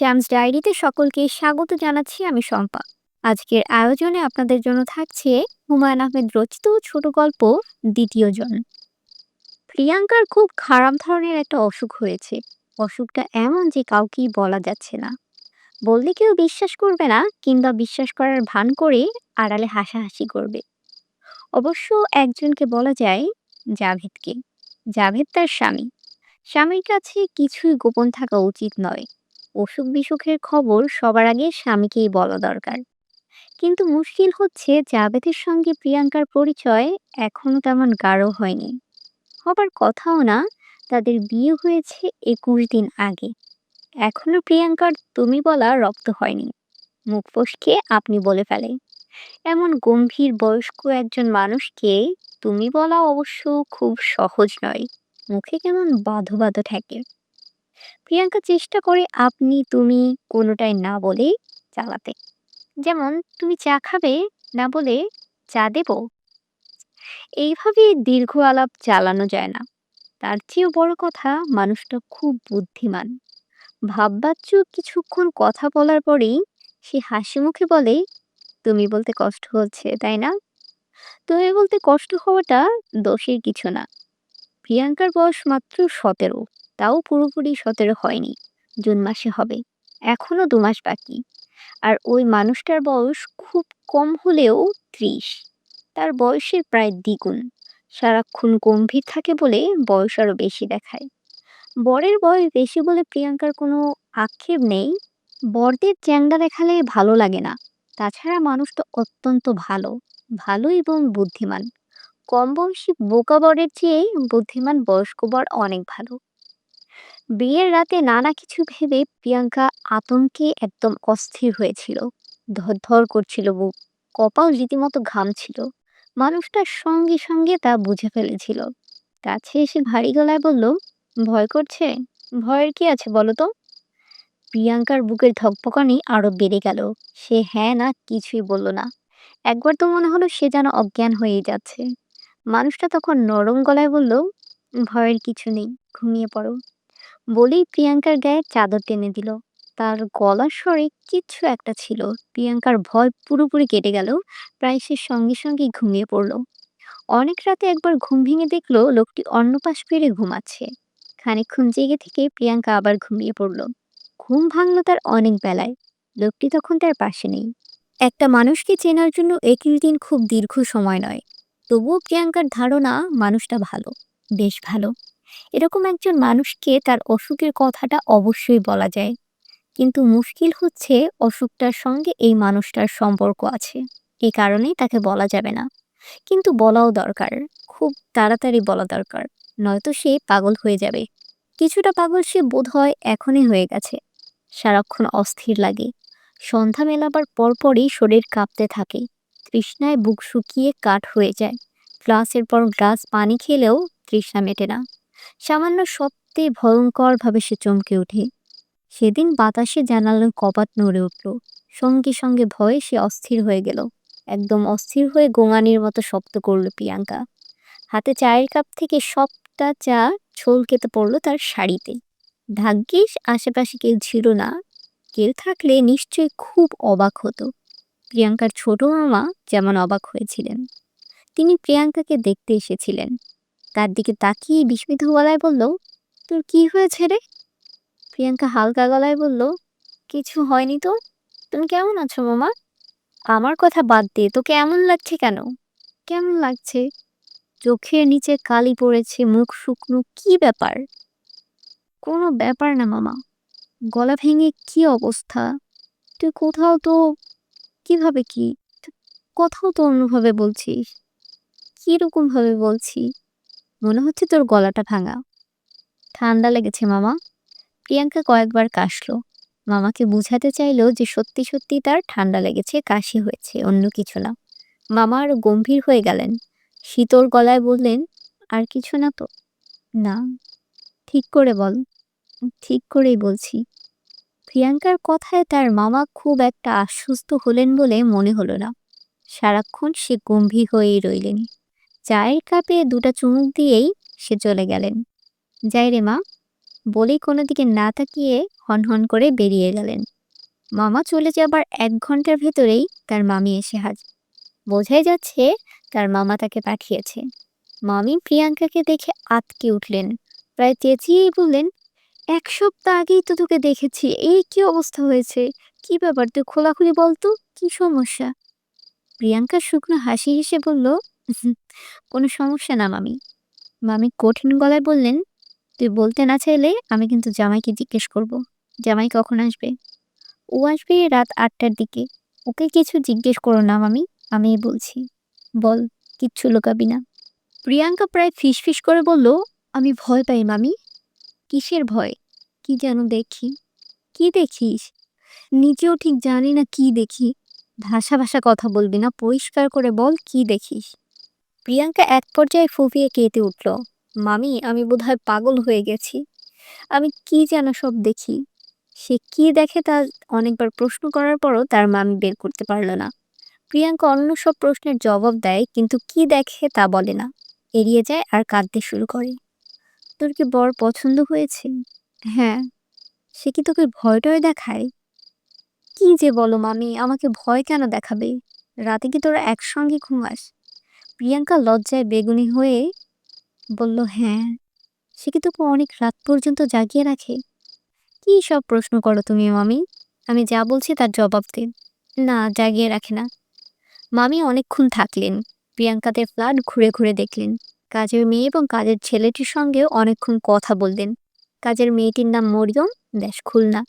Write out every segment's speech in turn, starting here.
শ্যামস ডায়েরিতে সকলকে স্বাগত জানাচ্ছি আমি শম্পা। আজকের আয়োজনে আপনাদের জন্য থাকছে হুমায়ুন আহমেদ রচিত ছোট গল্প দ্বিতীয় জন। প্রিয়াঙ্কার খুব খারাপ ধরনের একটা অসুখ হয়েছে। অসুখটা এমন যে কাউকেই বলা যাচ্ছে না। বললে কেউ বিশ্বাস করবে না কিংবা বিশ্বাস করার ভান করে আড়ালে হাসাহাসি করবে। অবশ্য একজনকে বলা যায় জাভেদকে। জাভেদ তার স্বামী। স্বামীর কাছে কিছুই গোপন থাকা উচিত নয়। অসুখ বিসুখের খবর সবার আগে স্বামীকেই বলা দরকার। কিন্তু মুশকিল হচ্ছে জাভেদের সঙ্গে প্রিয়াঙ্কার পরিচয় এখনও তেমন গাঢ় হয়নি। হবার কথাও না, তাদের বিয়ে হয়েছে একুশ দিন আগে। এখনও প্রিয়াঙ্কার তুমি বলা রক্ত হয়নি। মুখ ফসকে আপনি বলে ফেলে এমন গম্ভীর বয়স্ক একজন মানুষকে তুমি বলা অবশ্য খুব সহজ নয়। মুখে কেমন বাঁধো বাঁধো থাকে প্রিয়াঙ্কা, চেষ্টা করে আপনি, তুমি কোনোটাই না বলে চালাতে। যেমন, তুমি চা খাবে না বলে চা দেব? এইভাবে দীর্ঘ আলাপ চালানো যায় না। তার চেয়েও বড় কথা, মানুষটা খুব বুদ্ধিমান। ভাববাচ্চু কিছুক্ষণ কথা বলার পরেই সে হাসি মুখে বলে, তুমি বলতে কষ্ট হচ্ছে, তাই না? তুমি বলতে কষ্ট হওয়াটা দোষের কিছু না। প্রিয়াঙ্কার বয়স মাত্র সতেরো। তাও পুরোপুরি সতেরো হয়নি। জুন মাসে হবে। এখনও দু মাস বাকি। আর ওই মানুষটার বয়স খুব কম হলেও ত্রিশ। তার বয়সের প্রায় দ্বিগুণ। সারাক্ষণ গম্ভীর থাকে বলে বয়স আরও বেশি দেখায়। বরের বয়স বেশি বলে প্রিয়াঙ্কার কোনো আক্ষেপ নেই। বরদের চ্যাংড়া দেখালে ভালো লাগে না। তাছাড়া মানুষটা অত্যন্ত ভালো। ভালো এবং বুদ্ধিমান। কম বয়সী বোকা বরের চেয়ে বুদ্ধিমান বয়স্ক বর অনেক ভালো। বিয়ের রাতে নানা কিছু ভেবে প্রিয়াঙ্কা আতঙ্কে একদম অস্থির হয়েছিল। ধর করছিল বুক, কপাল রীতিমতো ঘামছিল। মানুষটার সঙ্গে সঙ্গে তা বুঝে ফেলেছিল। কাছে এসে ভারী গলায় বলল, ভয় করছে? ভয়ের কি আছে বলো তো? প্রিয়াঙ্কার বুকের ধকপকানি আরও বেড়ে গেল। সে হ্যাঁ না, কিছুই বলল না। একবার তো মনে হলো সে যেন অজ্ঞান হয়ে যাচ্ছে। মানুষটা তখন নরম গলায় বলল, ভয়ের কিছু নেই, ঘুমিয়ে পড়ো। বলেই প্রিয়াঙ্কার গায়ে চাদর টেনে দিল। তার গলার স্বরে কিচ্ছু একটা ছিল। প্রিয়াঙ্কার ভয় পুরোপুরি কেটে গেল, প্রায় সে সঙ্গে সঙ্গে ঘুমিয়ে পড়ল। অনেক রাতে একবার ঘুম ভেঙে দেখল লোকটি অন্য পাশ পেরে ঘুমাচ্ছে। খানিকক্ষণ জেগে থেকে প্রিয়াঙ্কা আবার ঘুমিয়ে পড়ল। ঘুম ভাঙল তার অনেক বেলায়। লোকটি তখন তার পাশে নেই। একটা মানুষকে চেনার জন্য একুশ দিন খুব দীর্ঘ সময় নয়। তবুও প্রিয়াঙ্কার ধারণা মানুষটা ভালো, বেশ ভালো। এরকম একজন মানুষকে তার অসুখের কথাটা অবশ্যই বলা যায়। কিন্তু মুশকিল হচ্ছে অসুখটার সঙ্গে এই মানুষটার সম্পর্ক আছে। এ কারণেই তাকে বলা যাবে না। কিন্তু বলাও দরকার। খুব তাড়াতাড়ি বলা দরকার। নয়তো সে পাগল হয়ে যাবে। কিছুটা পাগল সে বোধ হয় এখনই হয়ে গেছে। সারাক্ষণ অস্থির লাগে। সন্ধ্যা মেলাবার পরপরই শরীর কাঁপতে থাকে। তৃষ্ণায় বুক শুকিয়ে কাঠ হয়ে যায়। গ্লাসের পর গ্লাস পানি খেলেও তৃষ্ণা মেটে না। সামান্য শব্দে ভয়ঙ্করভাবে সে চমকে ওঠে। সেদিন বাতাসে জানালার কপাট নড়ে উঠল। সঙ্গে সঙ্গে ভয়ে সে অস্থির হয়ে গেল। একদম অস্থির হয়ে গোঙানির মতো শব্দ করল প্রিয়াঙ্কা। হাতে চায়ের কাপ থেকে সবটা চা ছলকেতে পড়ল তার শাড়িতে। ভাগ্যিস আশেপাশে কেউ ছিল না। কেউ থাকলে নিশ্চয়ই খুব অবাক হতো। প্রিয়াঙ্কার ছোট মামা যেমন অবাক হয়েছিলেন। তিনি প্রিয়াঙ্কাকে দেখতে এসেছিলেন। তার দিকে তাকিয়ে বিস্মিত গলায় বলল, তোর কি হয়েছে রে? প্রিয়াঙ্কা হালকা গলায় বলল, কিছু হয়নি তো? তুমি কেমন আছো মামা? আমার কথা বাদ দিয়ে তোকে এমন লাগছে কেন? কেমন লাগছে? চোখের নিচে কালি পড়েছে, মুখ শুকনো, কি ব্যাপার? কোনো ব্যাপার না মামা, গলা ভেঙে কি অবস্থা? তুই কোথাও তো, কীভাবে কি? কোথাও তো অন্যভাবে বলছিস কীরকম ভাবে বলছি মনে হচ্ছে তোর গলাটা ভাঙা। ঠান্ডা লেগেছে, মামা। প্রিয়াঙ্কা কয়েকবার কাশলো। মামাকে বুঝাতে চাইলো যে সত্যি সত্যি তার ঠান্ডা লেগেছে, কাশি হয়েছে, অন্য কিছু না। মামা আরও গম্ভীর হয়ে গেলেন। শীতল গলায় বললেন, আর কিছু না তো? না। ঠিক করে বল। ঠিক করেই বলছি। প্রিয়াঙ্কার কথায় তার মামা খুব একটা আশ্বস্ত হলেন বলে মনে হলো না। সারাক্ষণ সে গম্ভীর হয়েই রইলেন। চায়ের কাপে দুটা চুমুক দিয়েই সে চলে গেলেন। যাই রে মা বলেই কোনো দিকে না তাকিয়ে হনহন করে বেরিয়ে গেলেন। মামা চলে যাবার এক ঘণ্টার ভেতরেই তার মামি এসে হাজির। বোঝাই যাচ্ছে তার মামা তাকে পাঠিয়েছে। মামি প্রিয়াঙ্কাকে দেখে আতকে উঠলেন। প্রায় চেঁচিয়েই বললেন এক সপ্তাহ আগেই তো তোকে দেখেছি এই কি অবস্থা হয়েছে? কি ব্যাপার তুই খোলাখুলি বলতো কি সমস্যা? প্রিয়াঙ্কা শুকনো হাসি হেসে বলল "হুম, কোনো সমস্যা না, মামি। মামি কঠিন গলায় বললেন, তুই বলতে না চাইলে আমি কিন্তু জামাইকে জিজ্ঞেস করব। জামাই কখন আসবে? ও আসবে রাত আটটার দিকে। ওকে কিছু জিজ্ঞেস করো না, মামি। আমিই বলছি, বল, কিচ্ছু লুকাবি না। প্রিয়াঙ্কা প্রায় ফিসফিস করে বলল, আমি ভয় পাই, মামি। কিসের ভয়? কি যেন দেখি। কি দেখিস? নিজেও ঠিক জানি না কি দেখি। ভাষা ভাষা কথা বলবি না, পরিষ্কার করে বল কি দেখিস? প্রিয়াঙ্কা এক পর্যায়ে ফুপিয়ে কেঁদে উঠল, মামি, আমি বোধহয় পাগল হয়ে গেছি। আমি কি যেন সব দেখি। সে কি দেখে তা অনেকবার প্রশ্ন করার পরও তার মামি বের করতে পারল না। প্রিয়াঙ্কা অন্য সব প্রশ্নের জবাব দেয়, কিন্তু কি দেখে তা বলে না। এড়িয়ে যায় আর কাঁদতে শুরু করে। তোর কি বর পছন্দ হয়েছে? হ্যাঁ। সে কি তোকে ভয় টয় দেখায়? কি যে বলো মামি, আমাকে ভয় কেন দেখাবে? রাতে কি তোরা একসঙ্গে ঘুমাস? প্রিয়াঙ্কা লজ্জায় বেগুনি হয়ে বলল হ্যাঁ সে কি তোকে অনেক রাত পর্যন্ত জাগিয়ে রাখে? কি সব প্রশ্ন করো তুমি, মামি? আমি যা বলছি তার জবাব দিন না, জাগিয়ে রাখে না। মামি অনেকক্ষণ থাকলেন। প্রিয়াঙ্কাদের ফ্ল্যাট ঘুরে ঘুরে দেখলেন। কাজের মেয়ে এবং কাজের ছেলেটির সঙ্গেও অনেকক্ষণ কথা বললেন। কাজের মেয়েটির নাম মরিয়ম, দেশ খুলনা।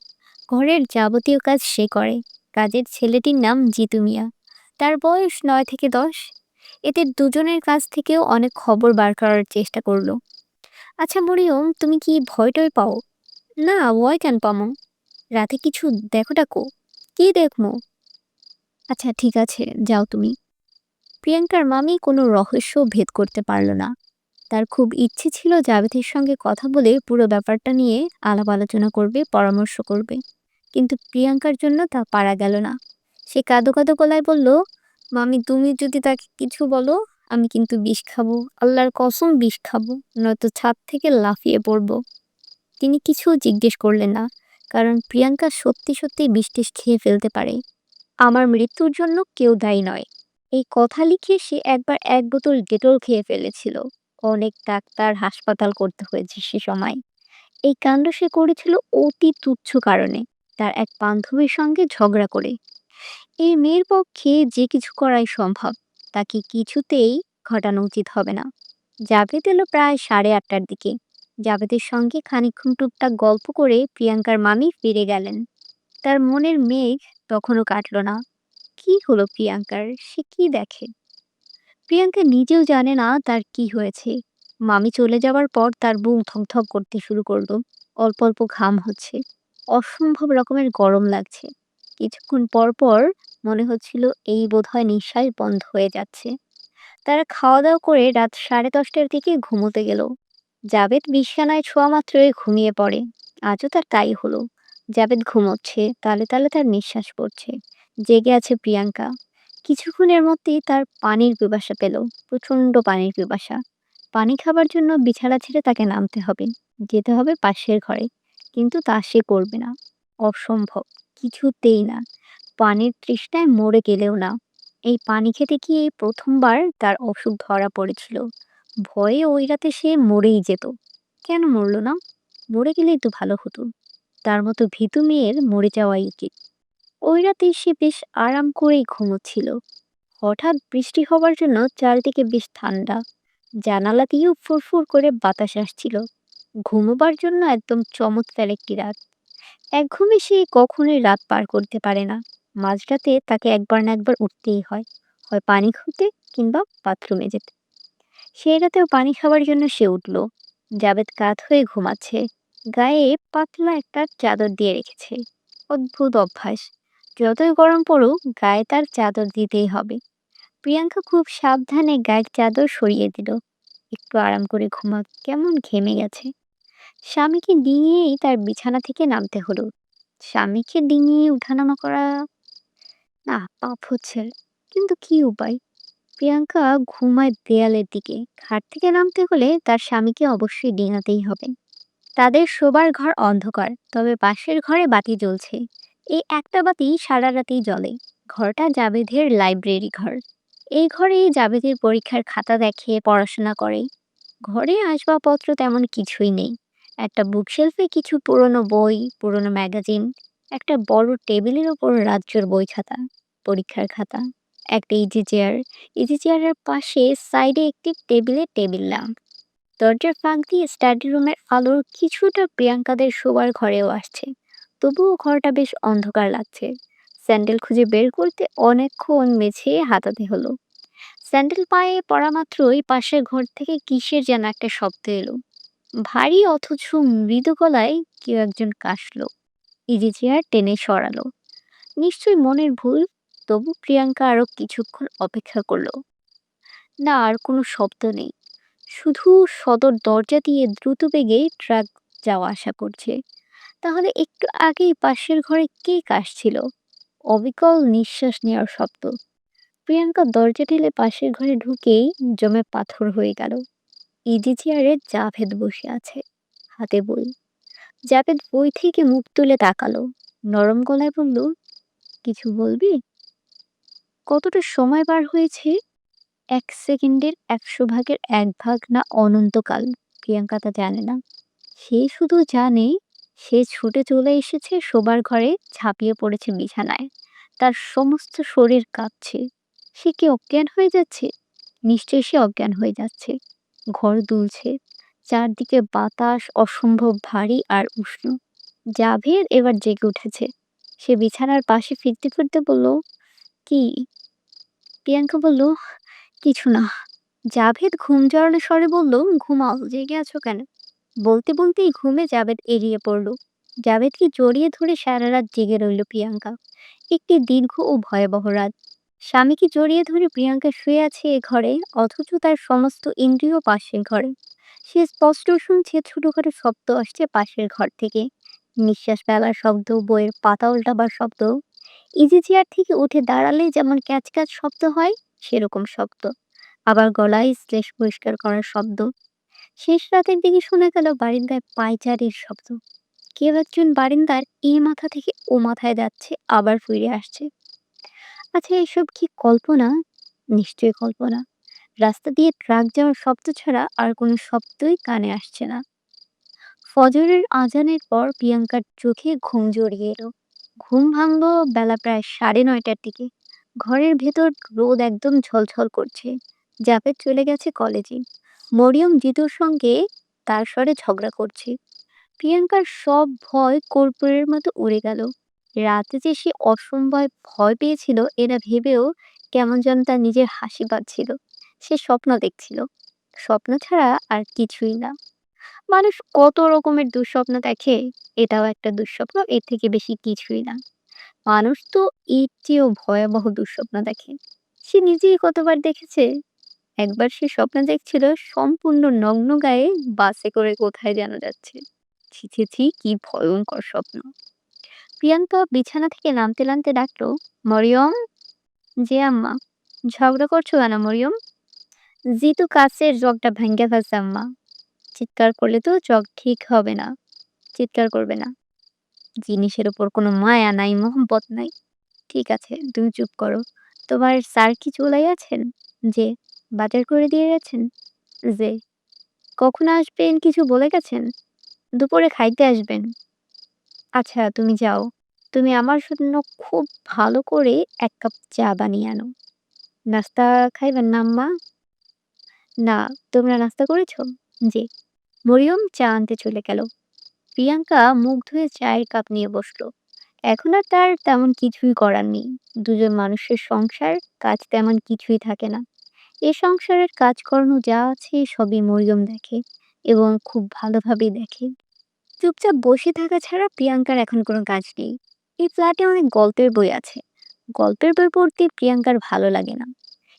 ঘরের যাবতীয় কাজ সে করে। কাজের ছেলেটির নাম জিতু মিয়া। তার বয়স নয় থেকে দশ। এদের দুজনের কাছ থেকেও অনেক খবর বার করার চেষ্টা করল। আচ্ছা মরিয়ম, তুমি কি ভয় টয় পাও? না, ভয় কেন পামো? রাতে কিছু দেখো ডাকো। কি দেখমো আচ্ছা ঠিক আছে, যাও তুমি। প্রিয়াঙ্কার মামি কোনো রহস্য ভেদ করতে পারল না। তার খুব ইচ্ছে ছিল জাভেদের সঙ্গে কথা বলে পুরো ব্যাপারটা নিয়ে আলাপ আলোচনা করবে, পরামর্শ করবে। কিন্তু প্রিয়াঙ্কার জন্য তা পারা গেল না। সে কাঁদো কাঁদো গলায় বলল মামি, তুমি যদি তাকে কিছু বলো, আমি কিন্তু বিষ খাব। আল্লাহর কসম বিষ খাব, নয়তো ছাদ থেকে লাফিয়ে পড়ব। তিনি কিছু জিজ্ঞেস করলেন না, কারণ প্রিয়াঙ্কা সত্যি সত্যি বিষ খেয়ে ফেলতে পারে। আমার মৃত্যুর জন্য কেউ দায়ী নয়। এই কথা লিখে সে একবার এক বোতল ডেটল খেয়ে ফেলেছিল। অনেক ডাক্তার হাসপাতাল করতে হয়েছে সে সময়। এই কাণ্ড সে করেছিল অতি তুচ্ছ কারণে। তার এক বান্ধবীর সঙ্গে ঝগড়া করে। এই মেয়ের পক্ষে যে কিছু করাই সম্ভব, তাকে কিছুতেই ঘটানো উচিত হবে না। জাভেদ এলো প্রায় সাড়ে আটটার দিকে। জাভেদের সঙ্গে খানিকক্ষণ টুকটাক গল্প করে প্রিয়াঙ্কার মামি ফিরে গেলেন। তার মনের মেঘ তখনও কাটল না। কি হলো প্রিয়াঙ্কার? সে কি দেখে? প্রিয়াঙ্কা নিজেও জানে না তার কি হয়েছে। মামি চলে যাওয়ার পর তার বুক থকথক করতে শুরু করল। অল্প অল্প ঘাম হচ্ছে। অসম্ভব রকমের গরম লাগছে। কিছুক্ষণ পর পর মনে হচ্ছিল এই বোধহয় নিঃশ্বাস বন্ধ হয়ে যাচ্ছে। তারা খাওয়া দাওয়া করে রাত সাড়ে দশটার দিকে ঘুমোতে গেল। জাবেদ বিছানায় ছোঁয়া মাত্রই ঘুমিয়ে পড়ে। আজও তার তাই হলো। জাবেদ ঘুমোচ্ছে, তালে তালে তার নিঃশ্বাস পড়ছে। জেগে আছে প্রিয়াঙ্কা। কিছুক্ষণের মধ্যেই তার পানির পিপাসা পেল, প্রচণ্ড পানির পিপাসা। পানি খাবার জন্য বিছানা ছেড়ে তাকে নামতে হবে। যেতে হবে পাশের ঘরে। কিন্তু তা সে করবে না। অসম্ভব। কিছুতেই না। পানির তৃষ্ণায় মরে গেলেও না। এই পানি খেতে গিয়ে প্রথমবার তার অসুখ ধরা পড়েছিল। ভয়ে ওই রাতে সে মরেই যেত। কেন মরল না? মরে গেলেই তো ভালো হতো। তার মতো ভীতু মেয়ের মরে যাওয়াই উচিত। ওই রাতে সে বেশ আরাম করেই ঘুমোচ্ছিল। হঠাৎ বৃষ্টি হবার জন্য চারিদিকে বেশ ঠান্ডা। জানালা দিয়েও ফুরফুর করে বাতাস আসছিল। ঘুমোবার জন্য একদম চমৎকার একটি রাত। এক ঘুমে সে কখনোই রাত পার করতে পারে না। মাঝরাতে তাকে একবার না একবার উঠতেই হয়। হয় পানি খুঁজতে কিংবা বাথরুমে যেতে। সেই রাতেও পানি খাওয়ার জন্য সে উঠল। জাবেদ কাত হয়ে ঘুমাচ্ছে। গায়ে পাতলা একটা চাদর দিয়ে রেখেছে। অদ্ভুত অভ্যাস। যতই গরম পড়ুক, গায়ে তার চাদর দিতেই হবে। প্রিয়াঙ্কা খুব সাবধানে গায়ের চাদর সরিয়ে দিল। একটু আরাম করে ঘুমাক, কেমন ঘেমে গেছে। স্বামীকে ডিঙিয়েই তার বিছানা থেকে নামতে হলো। স্বামীকে ডিঙিয়ে উঠানামা করা না, পাপ হচ্ছে। কিন্তু কি উপায়? প্রিয়াঙ্কা ঘুমায় দেয়ালের দিকে। খাট থেকে নামতে হলে তার স্বামীকে অবশ্যই ডিঙাতেই হবে। তাদের শোবার ঘর অন্ধকার, তবে পাশের ঘরে বাতি জ্বলছে। এই একটা বাতি সারা রাতেই জ্বলে। ঘরটা জাবেদের লাইব্রেরি ঘর। এই ঘরেই জাবেদের পরীক্ষার খাতা দেখে পড়াশোনা করে। ঘরে আসবাবপত্র তেমন কিছুই নেই। একটা বুকশেলফে কিছু পুরনো বই, পুরনো ম্যাগাজিন একটা বড় টেবিলের ওপর রাজ্যর বই খাতা, পরীক্ষার খাতা, একটা ইজি চেয়ার ইজি চেয়ারের পাশে সাইডে একটি টেবিলে টেবিল ল্যাম্প দরজার ফাঁক দিয়ে স্টাডি রুমের আলোর কিছুটা প্রিয়াঙ্কাদের শোবার ঘরেও আসছে। তবুও ঘরটা বেশ অন্ধকার লাগছে। স্যান্ডেল খুঁজে বের করতে অনেকক্ষণ মেঝে হাতাতে হলো। স্যান্ডেল পায়ে পড়া মাত্রই পাশের ঘর থেকে কিসের যেন একটা শব্দ এলো। ভারী অথচ মৃদু গলায় কেউ একজন কাশলো। ইজি চেয়ার টেনে সরালো। নিশ্চয়ই মনের ভুল, তবু প্রিয়াঙ্কা আরও কিছুক্ষণ অপেক্ষা করল। না, আর কোনো শব্দ নেই। শুধু সদর দরজা দিয়ে দ্রুত বেগে ট্রাক যাওয়া আসা করছে। তাহলে একটু আগেই পাশের ঘরে কে কাশছিল? অবিকল নিঃশ্বাস নেওয়ার শব্দ। প্রিয়াঙ্কা দরজা ঠেলে পাশের ঘরে ঢুকেই জমে পাথর হয়ে গেল। ইজি চেয়ারে জাভেদ বসে আছে। হাতে বই। জাভেদ বই থেকে মুখ তুলে তাকালো। নরম গলায় বলল, কিছু বলবি? কতটা সময় পার হয়েছে? এক সেকেন্ডের একশো ভাগের এক ভাগ না অনন্তকাল, প্রিয়াঙ্কা তা জানে না। সে শুধু জানে, সে ছুটে চলে এসেছে শোবার ঘরে ঝাঁপিয়ে পড়েছে বিছানায়। তার সমস্ত শরীর কাঁপছে। সে কি অজ্ঞান হয়ে যাচ্ছে? নিশ্চয়ই সে অজ্ঞান হয়ে যাচ্ছে। ঘর দুলছে। চারদিকে বাতাস অসম্ভব ভারী আর উষ্ণ। জাভেদ এবার জেগে উঠেছে। সে বিছানার পাশে ফিরতে ফিরতে বলল, কি? প্রিয়াঙ্কা বলল, কিছু না। জাভেদ ঘুম জড়ানো স্বরে বলল, ঘুমাও, জেগে আছো কেন? বলতে বলতেই ঘুমে জাভেদ এড়িয়ে পড়ল। জাভেদকে জড়িয়ে ধরে সারা রাত জেগে রইল প্রিয়াঙ্কা। একটি দীর্ঘ ও ভয়াবহ রাত। স্বামীকে জড়িয়ে ধরে প্রিয়াঙ্কা শুয়ে আছে এ ঘরে, অথচ তার সমস্ত ইন্দ্রিয় পাশের ঘরে। সে স্পষ্ট শুনছে ছোটখাটো শব্দ আসছে পাশের ঘর থেকে। নিঃশ্বাস ফেলার শব্দ, বইয়ের পাতা উল্টাবার শব্দ। ইজি চেয়ার থেকে উঠে দাঁড়ালে যেমন ক্যাচ ক্যাচ শব্দ হয়, সেরকম শব্দ। আবার গলায় শ্লেষ পরিষ্কার করার শব্দ। শেষ রাতের দিকে শোনা গেল বারিন্দায় পায়চারির শব্দ। কেউ একজন বারিন্দার এ মাথা থেকে ও মাথায় যাচ্ছে, আবার ফিরে আসছে। আচ্ছা এসব কি কল্পনা? নিশ্চয়ই কল্পনা। রাস্তা দিয়ে ট্রাক যাওয়ার শব্দ ছাড়া আর কোনো শব্দই কানে আসছে না। ফজরের আজানের পর প্রিয়াঙ্কার চোখে ঘুম জড়িয়ে এলো। ঘুম ভাঙলো বেলা প্রায় সাড়ে নয়টার দিকে। ঘরের ভেতর রোদ একদম ঝলঝল করছে। জাভেদ চলে গেছে কলেজে। মরিয়ম জিতুর সঙ্গে তার স্বরে ঝগড়া করছে। প্রিয়াঙ্কার সব ভয় কর্পূরের মতো উড়ে গেল। রাতে যে সে অসম্ভব ভয় পেয়েছিল এরা ভেবেও কেমন যেন তার নিজের হাসি পাচ্ছিল। সে স্বপ্ন দেখছিল। স্বপ্ন ছাড়া আর কিছুই না। মানুষ কত রকমের দুঃস্বপ্ন দেখে, এটাও একটা দুঃস্বপ্ন, এর থেকে বেশি কিছুই না। মানুষ তো এর চেয়েও ভয়াবহ দুঃস্বপ্ন দেখে। সে নিজেই কতবার দেখেছে? একবার সে স্বপ্ন দেখছিল, সম্পূর্ণ নগ্ন গায়ে বাসে করে কোথায় যেন যাচ্ছে। ছি ছি, কি ভয়ঙ্কর স্বপ্ন। প্রিয়াঙ্কা বিছানা থেকে নামতে নামতে ডাকলো, মরিয়ম? যে আম্মা। ঝগড়া করছ কেন মরিয়ম? জিতু কাছের জগটা ভেঙ্গে ফেলছে আম্মা। চিৎকার করলে তো জগ ঠিক হবে না। চিৎকার করবে না। জিনিসের ওপর কোনো মায়া নাই, মোহব্বত নাই। ঠিক আছে, তুমি চুপ করো। তোমার স্যার কি চলাই আছেন? যে বাজার করে দিয়ে গেছেন? যে কখন আসবেন, কিছু বলে গেছেন? দুপুরে খাইতে আসবেন। আচ্ছা তুমি যাও। তুমি আমার জন্য খুব ভালো করে এক কাপ চা বানিয়ে আনো। নাস্তা খাইবেন না আম্মা না, তোমরা নাস্তা করেছ? জি। মরিয়ম চা আনতে চলে গেল। প্রিয়াঙ্কা মুখ ধুয়ে চায়ের কাপ নিয়ে বসল। এখন আর তার তেমন কিছুই করার নেই। দুজন মানুষের সংসার, কাজ তেমন কিছুই থাকে না। এ সংসারের কাজকর্ম যা আছে সবই মরিয়ম দেখে এবং খুব ভালোভাবেই দেখে। চুপচাপ বসে থাকা ছাড়া প্রিয়াঙ্কার এখন কোনো কাজ নেই। এই ফ্ল্যাটে অনেক গল্পের বই আছে। গল্পের বই পড়তে প্রিয়াঙ্কার ভালো লাগে না।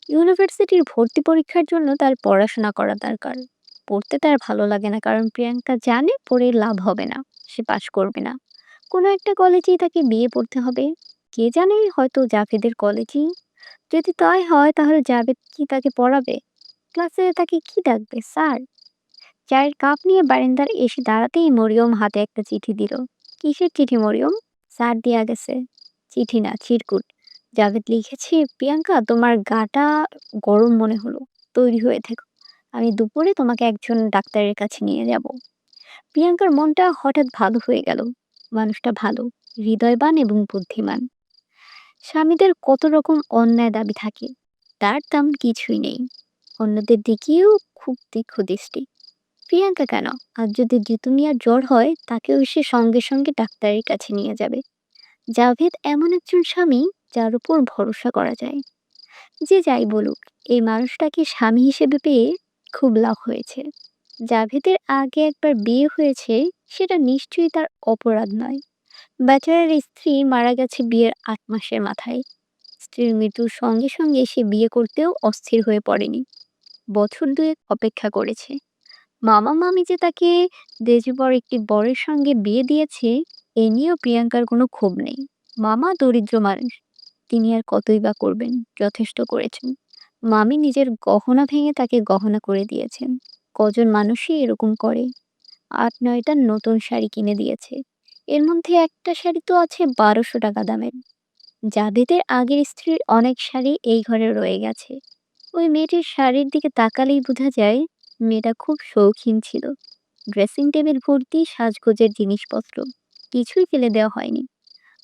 ইউনিভার্সিটির ভর্তি পরীক্ষার জন্য তার পড়াশোনা করা দরকার। পড়তে তার ভালো লাগে না, কারণ প্রিয়াঙ্কা জানে পড়ে লাভ হবে না, সে পাশ করবে না। কোনো একটা কলেজেই তাকে বিয়ে পড়তে হবে। কে জানে হয়তো জাভেদের কলেজেই। যদি তাই হয়, তাহলে জাভেদ কি তাকে পড়াবে? ক্লাসে তাকে কি ডাকবে, স্যার? চায়ের কাপ নিয়ে বারিন্দার এসে দাঁড়াতেই মরিয়ম হাতে একটা চিঠি দিল। কিসের চিঠি মরিয়ম? স্যার দিয়া গেছে। চিঠি না, চিরকুট। জাভেদ লিখেছে, প্রিয়াঙ্কা, তোমার গাটা গরম মনে হলো। তৈরি হয়ে থেকো। আমি দুপুরে তোমাকে একজন ডাক্তারের কাছে নিয়ে যাব। প্রিয়াঙ্কার মনটা হঠাৎ ভালো হয়ে গেল। মানুষটা ভালো, হৃদয়বান এবং বুদ্ধিমান। স্বামীদের কত রকম অন্যায় দাবি থাকে, তার দাম কিছুই নেই। অন্যদের দিকেও খুব তীক্ষ্ণ দৃষ্টি। প্রিয়াঙ্কা কেন? আর যদি জিতুমিয়ার জ্বর হয়, তাকেও সে সঙ্গে সঙ্গে ডাক্তারের কাছে নিয়ে যাবে। জাভেদ এমন একজন স্বামী যার উপর ভরসা করা যায়। যে যাই বলুক, এই মানুষটাকে স্বামী হিসেবে পেয়ে খুব লাভ হয়েছে। জাভেদের আগে একবার বিয়ে হয়েছে, সেটা নিশ্চয়ই তার অপরাধ নয়। বেচারার স্ত্রী মারা গেছে বিয়ের আট মাসের মাথায়। স্ত্রীর মৃত্যুর সঙ্গে সঙ্গে সে বিয়ে করতেও অস্থির হয়ে পড়েনি। বছর দুয়েক অপেক্ষা করেছে। মামা মামি যে তাকে দেজবর একটি বরের সঙ্গে বিয়ে দিয়েছে, এ নিয়েও প্রিয়াঙ্কার কোনো ক্ষোভ নেই। মামা দরিদ্র মানুষ, তিনি আর কতই বা করবেন, যথেষ্ট করেছেন। মামি নিজের গহনা ভেঙে তাকে গহনা করে দিয়েছেন। কজন মানুষই এরকম করে। আট নয়টা নতুন শাড়ি কিনে দিয়েছে। এর মধ্যে একটা শাড়ি তো আছে বারোশো টাকা দামের। জাভেদের আগের স্ত্রীর অনেক শাড়ি এই ঘরে রয়ে গেছে। ওই মেয়েটির শাড়ির দিকে তাকালেই বোঝা যায় মেয়েটা খুব শৌখিন ছিল। ড্রেসিং টেবিল ভর্তি সাজগোজের জিনিসপত্র কিছুই ফেলে দেওয়া হয়নি।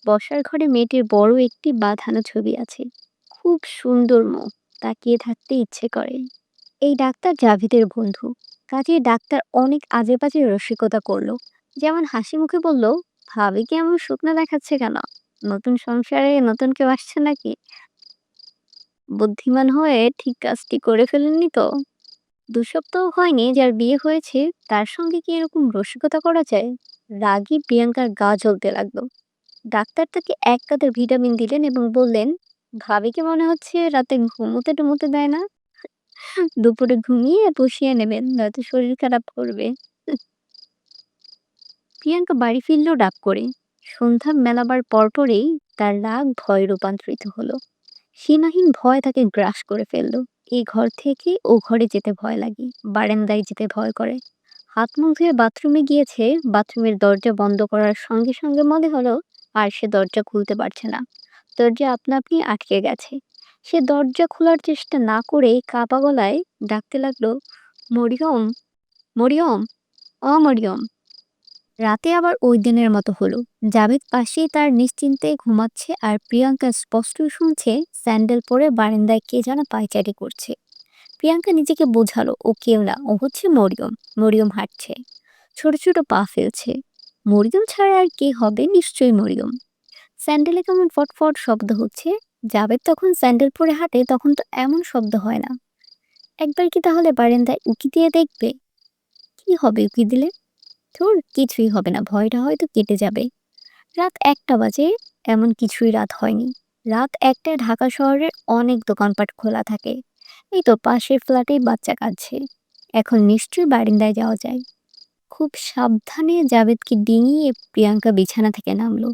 বসার ঘরে মেয়েটির বড় একটি বাঁধানো ছবি আছে। খুব সুন্দর মুখ তাকিয়ে থাকতে ইচ্ছে করে। এই ডাক্তার জাভেদের বন্ধু। কাজে ডাক্তার অনেক আজে বাজে রসিকতা করল। যেমন হাসি মুখে বলল, ভাবি কি এমন শুকনো দেখাচ্ছে কেন? নতুন সংসারে নতুন কেউ আসছে নাকি? বুদ্ধিমান হয়ে ঠিক কাজটি করে ফেলেননি তো? দু সপ্তাহ হয়নি যার বিয়ে হয়েছে, তার সঙ্গে কি এরকম রসিকতা করা যায়? রাগী প্রিয়াঙ্কার গা জ্বলতে লাগল। ডাক্তার তাকে এক কাদের ভিটামিন দিলেন এবং বললেন, ভাবিকে মনে হচ্ছে রাতে ঘুমোতে টুমোতে দেয় না। দুপুরে ঘুমিয়ে বসিয়ে নেবেন, নয়তো শরীর খারাপ করবে। প্রিয়াঙ্কা বাড়ি ফিরল ডাক করে। সন্ধ্যা মেলাবার পরপরেই তার রাগ ভয়ে রূপান্তরিত হলো। সীমাহীন ভয় তাকে গ্রাস করে ফেলল। এই ঘর থেকে ও ঘরে যেতে ভয় লাগে, বারান্দায় যেতে ভয় করে। হাত মুখ ধুয়ে বাথরুমে গিয়েছে, বাথরুমের দরজা বন্ধ করার সঙ্গে সঙ্গে মনে হলো আর সে দরজা খুলতে পারছে না। দরজা আপনা আপনি আটকে গেছে। সে দরজা খোলার চেষ্টা না করে কাপা গলায় ডাকতে লাগল, মরিয়ম মরিয়ম অ মরিয়ম। রাতে আবার ওই দিনের মতো হলো। জাভেদ পাশেই তার নিশ্চিন্তে ঘুমাচ্ছে আর প্রিয়াঙ্কা স্পষ্ট শুনছে স্যান্ডেল পরে বারান্দায় কে যেন পায়চারি করছে। প্রিয়াঙ্কা নিজেকে বোঝালো, ও কেউ না, ও হচ্ছে মরিয়ম। মরিয়ম হাঁটছে। ছোট ছোট পা ফেলছে। মরিয়ম ছাড়া আর কে হবে? নিশ্চয়ই মরিয়ম। স্যান্ডেলে কেমন ফটফট শব্দ হচ্ছে? জাভেদ তখন স্যান্ডেল পরে হাঁটে, তখন তো এমন শব্দ হয় না। একবার কি তাহলে বারান্দায় উকি দিয়ে দেখবে? কি হবে উকি দিলে? তোর কিছুই হবে না, ভয়টা হয়তো কেটে যাবে। রাত একটা বাজে, এমন কিছুই রাত হয়নি। রাত একটায় ঢাকা শহরের অনেক দোকানপাট খোলা থাকে। এই তো পাশের ফ্ল্যাটেই বাচ্চা কাঁদছে। এখন নিশ্চয়ই বারিন্দায় যাওয়া যায়। খুব সাবধানে জাভেদকে ডিঙিয়ে প্রিয়াঙ্কা বিছানা থেকে নামলো।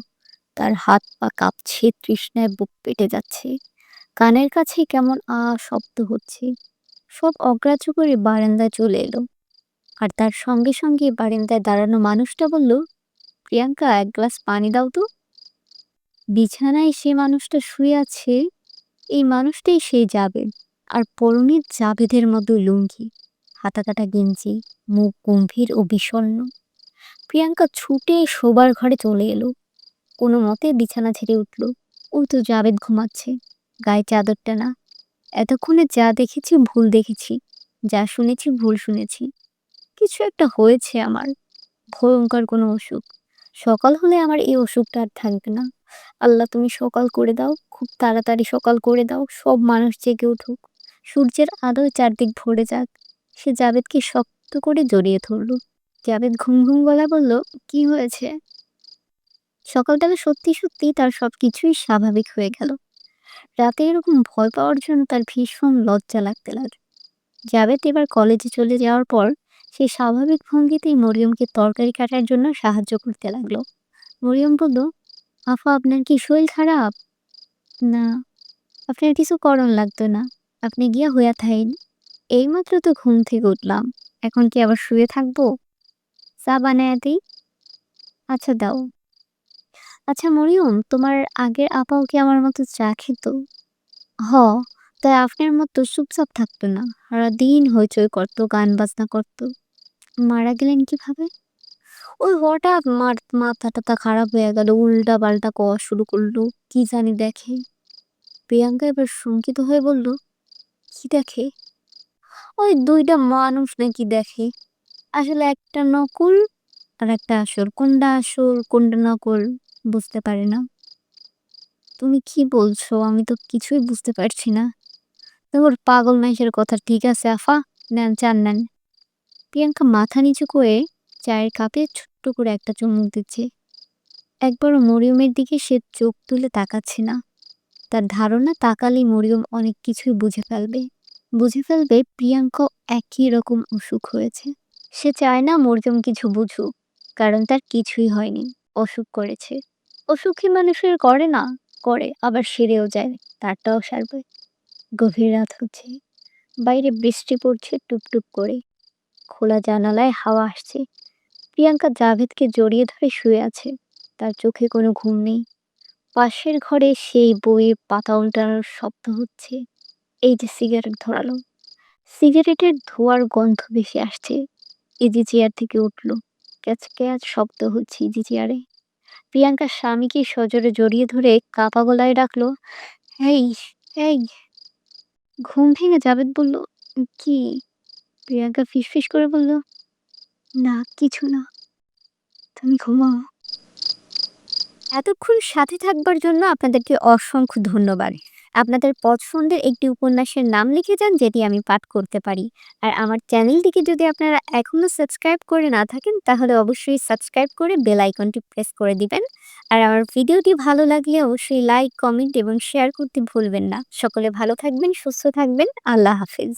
তার হাত পা কাঁপছে, তৃষ্ণায় বুক পেটে যাচ্ছে। কানের কাছে কেমন আ শব্দ হচ্ছে। সব অগ্রাহ্য করে বারান্দায় চলে এলো। আর তার সঙ্গে সঙ্গে বারান্দায় দাঁড়ানো মানুষটা বলল, প্রিয়াঙ্কা, এক গ্লাস পানি দাও তো। বিছানায় সে মানুষটা শুয়ে আছে, এই মানুষটাই সেই জাবেদ আর পরনে জাবেদের মতো লুঙ্গি হাতা কাটা গেঞ্জি, মুখ গম্ভীর ও বিষণ্ণ। প্রিয়াঙ্কা ছুটে শোবার ঘরে চলে এলো। কোনো মতে বিছানা ছেড়ে উঠল। ও তো জাবেদ ঘুমাচ্ছে, গায়ে চাদরটা না। এতক্ষণে যা দেখেছি, ভুল দেখেছি। যা শুনেছি, ভুল শুনেছি। কিছু একটা হয়েছে আমার। ভয়ঙ্কর কোনো অসুখ। সকাল হলে আমার এই অসুখটা আর থাকবে না। আল্লাহ তুমি সকাল করে দাও, খুব তাড়াতাড়ি সকাল করে দাও, সব মানুষ জেগে উঠুক। সূর্যের আলোয় চারদিক ভরে যাক। সে জাবেদকে শক্ত করে জড়িয়ে ধরল। জাবেদ ঘুম ঘুম গলা বলল, কি হয়েছে? সকালবেলা সত্যি সত্যি তার সব কিছুই স্বাভাবিক হয়ে গেল। রাতে এরকম ভয় পাওয়ার জন্য তার ভীষণ লজ্জা লাগতে লাগে জাবেদ এবার কলেজে চলে যাওয়ার পর সে স্বাভাবিক ভঙ্গিতেই মরিয়মকে তরকারি কাটার জন্য সাহায্য করতে লাগল। মরিয়ম বলল, আফা, আপনার কি শরীর খারাপ? না, আপনার কিছু করণ লাগতো না। আপনি গিয়া হইয়া থাইন। এইমাত্র তো ঘুম থেকে উঠলাম। এখন কি আবার শুয়ে থাকব? চা বানায় দিই? আচ্ছা দাও। আচ্ছা মরিয়ম, তোমার আগের আপাও কি আমার মতো চা খেত? হ, তাই আপনার মতো চুপচাপ থাকতো না। সারাদিন হইচই করতো, গান বাজনা করতো। মারা গেলেন কীভাবে? ওই হঠাৎ মার মাথা টাথা খারাপ হয়ে গেল উল্টা পাল্টা কওয়া শুরু করল, কি জানি দেখে। প্রিয়াঙ্কা এবার শঙ্কিত হয়ে বলল, কি দেখে? ওই দুইটা মানুষ নাকি দেখে। আসলে একটা নকল আর একটা আসল। কোনটা আসল, কোনটা নকল, বুঝতে পারে না। তুমি কি বলছো? আমি তো কিছুই বুঝতে পারছি না। তোমার পাগল মাইসের কথা ঠিক আছে, আফা? নেন, চান, নেন। প্রিয়াঙ্কা মাথা নিচু করে চায়ের কাপে ছোট্ট করে একটা চুমুক দিচ্ছে। একবারও মরিয়মের দিকে সে চোখ তুলে তাকাচ্ছে না। তার ধারণা তাকালেই মরিয়ম অনেক কিছুই বুঝে ফেলবে। বুঝে ফেলবে প্রিয়াঙ্কা একই রকম অসুখ হয়েছে। সে চায় না মরিয়ম কিছু বুঝুক, কারণ তার কিছুই হয়নি। অসুখ করেছে। অসুখী মানুষের করে না, করে, আবার সেরেও যায়, তারটাও সারবে। গভীর রাত হচ্ছে। বাইরে বৃষ্টি পড়ছে টুপটুপ করে। খোলা জানালায় হাওয়া আসছে। প্রিয়াঙ্কা জাভেদকে জড়িয়ে ধরে শুয়ে আছে। তার চোখে কোনো ঘুম নেই। পাশের ঘরে সেই বইয়ের পাতা উল্টানোর শব্দ হচ্ছে। এই যে সিগারেট ধরালো। সিগারেটের ধোয়ার গন্ধ বেশি আসছে। ইজি চেয়ার থেকে উঠল। ক্যাচ ক্যাচ শব্দ হচ্ছে ইজি চেয়ারে। প্রিয়াঙ্কার স্বামীকে সজোরে জড়িয়ে ধরে কাপা গলায় ডাকলো এই এই ঘুম ভেঙে জাভেদ বলল, কি? প্রিয়াঙ্কা ফিসফিস করে বলল, না, কিছু না। তুমি ঘুমাও। এতক্ষণ সাথে থাকবার জন্য আপনাদেরকে অসংখ্য ধন্যবাদ। আপনাদের পছন্দের একটি উপন্যাসের নাম লিখে যান, যেটি আমি পাঠ করতে পারি। আর আমার চ্যানেলটিকে যদি আপনারা এখনও সাবস্ক্রাইব করে না থাকেন, তাহলে অবশ্যই সাবস্ক্রাইব করে বেল আইকনটি প্রেস করে দিবেন। আর আমার ভিডিওটি ভালো লাগলে অবশ্যই লাইক, কমেন্ট এবং শেয়ার করতে ভুলবেন না। সকলে ভালো থাকবেন, সুস্থ থাকবেন। আল্লাহ হাফিজ।